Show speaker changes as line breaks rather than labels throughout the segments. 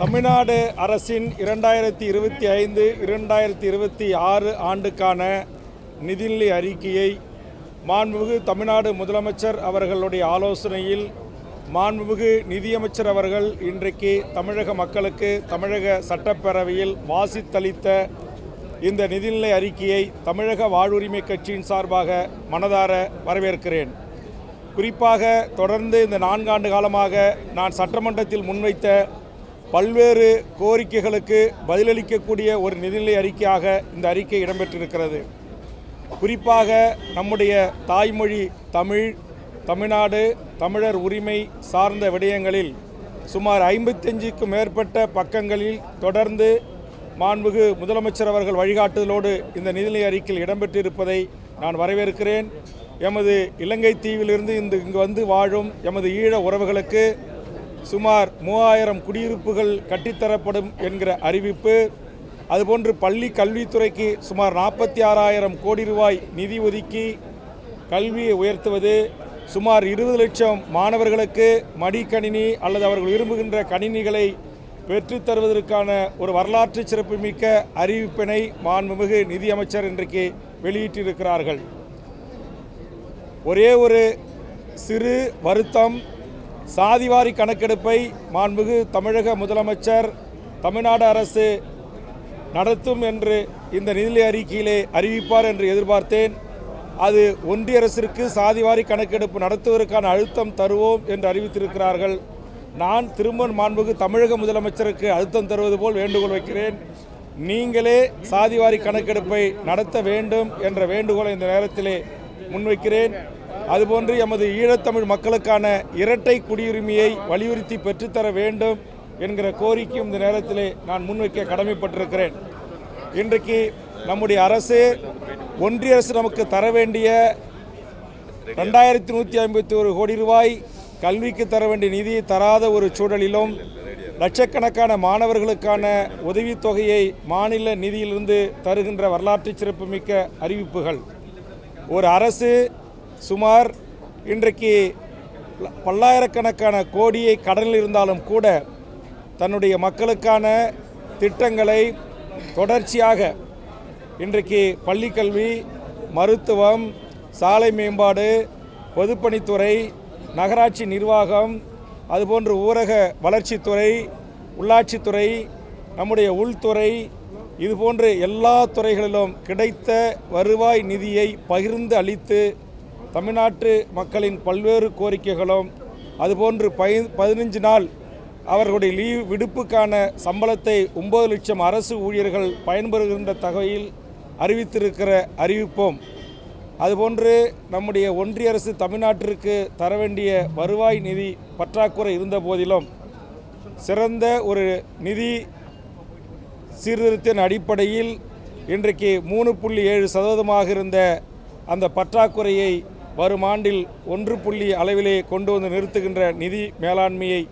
தமிழ்நாடு அரசின் இரண்டாயிரத்தி இருபத்தி ஐந்து இரண்டாயிரத்தி இருபத்தி ஆறு ஆண்டுக்கான நிதிநிலை அறிக்கையை மாண்புமிகு தமிழ்நாடு முதலமைச்சர் அவர்களுடைய ஆலோசனையில் மாண்புமிகு நிதியமைச்சர் அவர்கள் இன்றைக்கு தமிழக மக்களுக்கு தமிழக சட்டப்பேரவையில் வாசித்தளித்த இந்த நிதிநிலை அறிக்கையை தமிழக வாழ்வுரிமை கட்சியின் சார்பாக மனதார வரவேற்கிறேன். குறிப்பாக தொடர்ந்து இந்த நான்காண்டு காலமாக நான் சட்டமன்றத்தில் முன்வைத்த பல்வேறு கோரிக்கைகளுக்கு பதிலளிக்கக்கூடிய ஒரு நிதிநிலை அறிக்கையாக இந்த அறிக்கை இடம்பெற்றிருக்கிறது. குறிப்பாக நம்முடைய தாய்மொழி தமிழ் தமிழ்நாடு தமிழர் உரிமை சார்ந்த விடயங்களில் சுமார் ஐம்பத்தஞ்சுக்கும் மேற்பட்ட பக்கங்களில் தொடர்ந்து மாண்புகு முதலமைச்சர் அவர்கள் வழிகாட்டுதலோடு இந்த நிதிநிலை அறிக்கையில் இடம்பெற்றிருப்பதை நான் வரவேற்கிறேன். எமது இலங்கை தீவிலிருந்து இந்த இங்கு வந்து வாழும் எமது ஈழ உறவுகளுக்கு சுமார் மூவாயிரம் குடியிருப்புகள் கட்டித்தரப்படும் என்கிற அறிவிப்பு. அதுபோன்று பள்ளி கல்வித்துறைக்கு சுமார் நாற்பத்தி ஆறாயிரம் கோடி ரூபாய் நிதி ஒதுக்கி கல்வியை உயர்த்துவது சுமார் இருபது லட்சம் மாணவர்களுக்கு மடிக்கணினி அல்லது அவர்கள் விரும்புகின்ற கணினிகளை பெற்றுத் தருவதற்கான ஒரு வரலாற்று சிறப்புமிக்க அறிவிப்பினை மாண்புமிகு நிதியமைச்சர் இன்றைக்கு வெளியிட்டிருக்கிறார்கள். ஒரே ஒரு சிறு வருத்தம் சாதிவாரி கணக்கெடுப்பை மாண்புகு தமிழக முதலமைச்சர் தமிழ்நாடு அரசு நடத்தும் என்று இந்த நிதிநிலை அறிக்கையிலே அறிவிப்பார் என்று எதிர்பார்த்தேன். அது ஒன்றிய அரசிற்கு சாதிவாரி கணக்கெடுப்பு நடத்துவதற்கான அழுத்தம் தருவோம் என்று அறிவித்திருக்கிறார்கள். நான் திரும்ப மாண்புகு தமிழக முதலமைச்சருக்கு அழுத்தம் தருவது போல் வேண்டுகோள் வைக்கிறேன். நீங்களே சாதிவாரி கணக்கெடுப்பை நடத்த வேண்டும் என்ற வேண்டுகோளை இந்த நேரத்திலே முன்வைக்கிறேன். அதுபோன்று எமது ஈழத்தமிழ் மக்களுக்கான இரட்டை குடியுரிமையை வலியுறுத்தி பெற்றுத்தர வேண்டும் என்கிற கோரிக்கையும் இந்த நேரத்திலே நான் முன்வைக்க கடமைப்பட்டிருக்கிறேன். இன்றைக்கு நம்முடைய அரசு ஒன்றிய அரசு நமக்கு தர வேண்டிய ரெண்டாயிரத்தி நூற்றி ஐம்பத்தி ஒரு கோடி ரூபாய் கல்விக்கு தர வேண்டிய நிதியை தராத ஒரு சூழலிலும் லட்சக்கணக்கான மாணவர்களுக்கான உதவித்தொகையை மாநில நிதியிலிருந்து தருகின்ற வரலாற்று சிறப்புமிக்க அறிவிப்புகள். ஒரு அரசு சுமார் இன்றைக்கு பல்லாயிரக்கணக்கான கோடியை கடனில் இருந்தாலும் கூட தன்னுடைய மக்களுக்கான திட்டங்களை தொடர்ச்சியாக இன்றைக்கு பள்ளிக்கல்வி மருத்துவம் சாலை மேம்பாடு பொதுப்பணித்துறை நகராட்சி நிர்வாகம் அதுபோன்று ஊரக வளர்ச்சித்துறை உள்ளாட்சித்துறை நம்முடைய உள்துறை இதுபோன்று எல்லா துறைகளிலும் கிடைத்த வருவாய் நிதியை பகிர்ந்து அளித்து தமிழ்நாட்டு மக்களின் பல்வேறு கோரிக்கைகளும் அதுபோன்று பை பதினஞ்சு நாள் அவர்களுடைய லீவ் விடுப்புக்கான சம்பளத்தை ஒம்பது லட்சம் அரசு ஊழியர்கள் பயன்பெறுகின்ற தகவலில் அறிவித்திருக்கிற அறிவிப்போம் அதுபோன்று நம்முடைய ஒன்றிய அரசு தமிழ்நாட்டிற்கு தர வேண்டிய வருவாய் நிதி பற்றாக்குறை இருந்த போதிலும் சிறந்த ஒரு நிதி சீர்திருத்தின் அடிப்படையில் இன்றைக்கு மூணு புள்ளி ஏழு சதவீதமாக இருந்த அந்த பற்றாக்குறையை வரும் ஆண்டில் ஒன்று புள்ளி அளவிலே கொண்டு வந்து நிறுத்துகின்ற நிதி மேலாண்மையை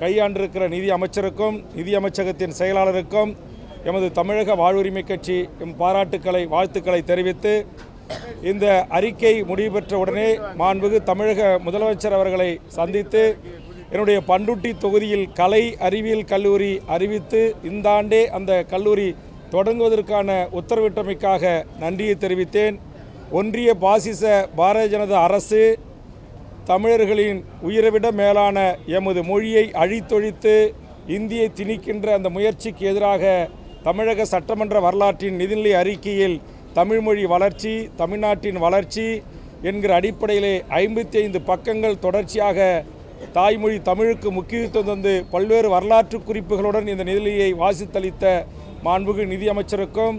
கையாண்டிருக்கிற நிதி அமைச்சருக்கும் நிதி அமைச்சகத்தின் செயலாளருக்கும் எமது தமிழக வாழ்வுரிமை கட்சி எம் பாராட்டுக்களை வாழ்த்துக்களை தெரிவித்து இந்த அறிக்கை முடிவு பெற்ற உடனே மாண்புகு தமிழக முதலமைச்சர் அவர்களை சந்தித்து என்னுடைய பண்டுட்டி தொகுதியில் கலை அறிவியல் கல்லூரி அறிவித்து இந்த ஆண்டே அந்த கல்லூரி தொடங்குவதற்கான உத்தரவிட்டமைக்காக நன்றியை தெரிவித்தேன். ஒன்றிய பாசிச பாரதிய ஜனதா அரசு தமிழர்களின் உயிரைவிட மேலான எமது மொழியை அழித்தொழித்து இந்தியை திணிக்கின்ற அந்த முயற்சிக்கு எதிராக தமிழக சட்டமன்ற வரலாற்றின் நிதிநிலை அறிக்கையில் தமிழ்மொழி வளர்ச்சி தமிழ்நாட்டின் வளர்ச்சி என்கிற அடிப்படையிலே ஐம்பத்தி ஐந்து பக்கங்கள் தொடர்ச்சியாக தாய்மொழி தமிழுக்கு முக்கியத்துவம் தந்து பல்வேறு வரலாற்று குறிப்புகளுடன் இந்த நிதிநிலையை வாசித்தளித்த மாண்புகு நிதியமைச்சருக்கும்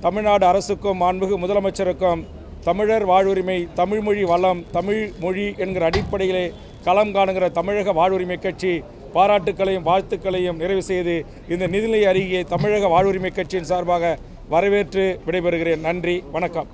தமிழ்நாடு அரசுக்கும் மாண்புகு முதலமைச்சருக்கும் தமிழர் வாழ்வுரிமை தமிழ்மொழி வளம் தமிழ் மொழி என்கிற அடிப்படையிலே களம் காணுகிற தமிழக வாழ்வுரிமை கட்சி பாராட்டுக்களையும் வாழ்த்துக்களையும் நிறைவு செய்து இந்த நிதிநிலை அறிக்கையை தமிழக வாழ்வுரிமை கட்சியின் சார்பாக வரவேற்று விடைபெறுகிறேன். நன்றி வணக்கம்.